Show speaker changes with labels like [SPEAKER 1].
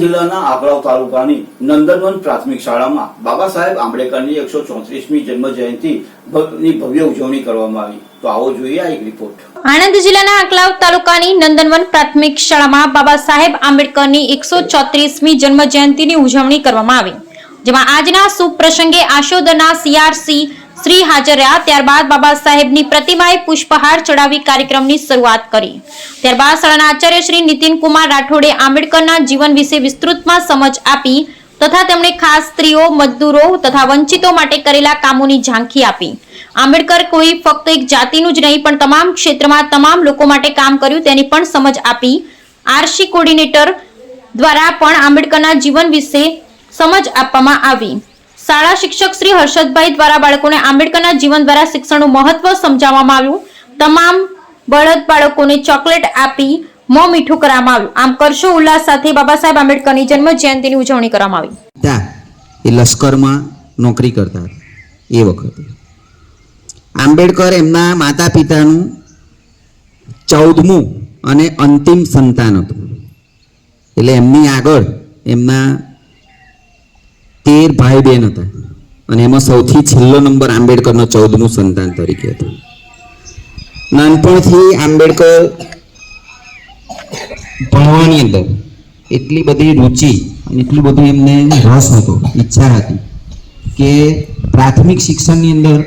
[SPEAKER 1] જિલ્લાના આંકડાવ તાલુકાની નંદનવન પ્રાથમિક શાળામાં બાબા સાહેબ આંબેડકરની એકસો ચોત્રીસમી જન્મ જયંતિ ભવ્ય ઉજવણી કરવામાં આવી. તો આવો જોઈએ આ એક રિપોર્ટ
[SPEAKER 2] આણંદ જિલ્લાના આકલાવ તાલુકાની નંદનવન પ્રાથમિક શાળામાં બાબા સાહેબ આંબેડકરની એકસો ચોત્રીસમી જન્મ જયંતિની ઉજવણી કરવામાં આવી. જેમાં આજના શુભ પ્રસંગે આશોદના સીઆરસી શ્રી હાજર રહ્યા, ત્યારબાદ બાબા સાહેબની પ્રતિમાએ પુષ્પહાર ચડાવી કાર્યક્રમની શરૂઆત કરી. ત્યારબાદ શાળાના આચાર્ય શ્રી નીતિન કુમાર રાઠોડે આંબેડકરના જીવન વિશે વિસ્તૃતમાં સમજ આપી તથા તેમણે ખાસ સ્ત્રીઓ, મજદૂરો તથા વંચિતો માટે કરેલા કામોની ઝાંખી આપી. આંબેડકર કોઈ ફક્ત એક જાતિનું જ નહીં, પણ તમામ ક્ષેત્રમાં તમામ લોકો માટે કામ કર્યું તેની પણ સમજ આપી. આરસી કોર્ડિનેટર દ્વારા પણ આંબેડકરના જીવન વિશે સમજ આપવામાં આવી. શાળા શિક્ષક શ્રી હર્ષદભાઈ દ્વારા બાળકોને આંબેડકરના જીવન દ્વારા શિક્ષણનું મહત્વ સમજાવવામાં આવ્યું. તમામ બળદ બાળકોને ચોકલેટ આપી મોં મીઠું કરવામાં આવ્યું. આમ કરશો ઉલ્લાસ સાથે બાબા સાહેબ આંબેડકરની જન્મ જયંતિની ઉજવણી કરવામાં આવી.
[SPEAKER 3] ત્યાં એ લશ્કરમાં નોકરી કરતા એ વખતે. આંબેડકર એમના માતા પિતાનું ચૌદમું અને અંતિમ સંતાન હતું. એટલે એમની આગળ એમના તેર ભાઈ બહેન હતા. અને એમાં સૌથી છેલ્લો નંબર આંબેડકરનો ચૌદમું સંતાન તરીકે હતો. નાનપણથી આંબેડકર ભણવાની અંદર એટલી બધી રુચિ અને એટલું બધું એમને રસ હતો, ઈચ્છા હતી કે પ્રાથમિક શિક્ષણની અંદર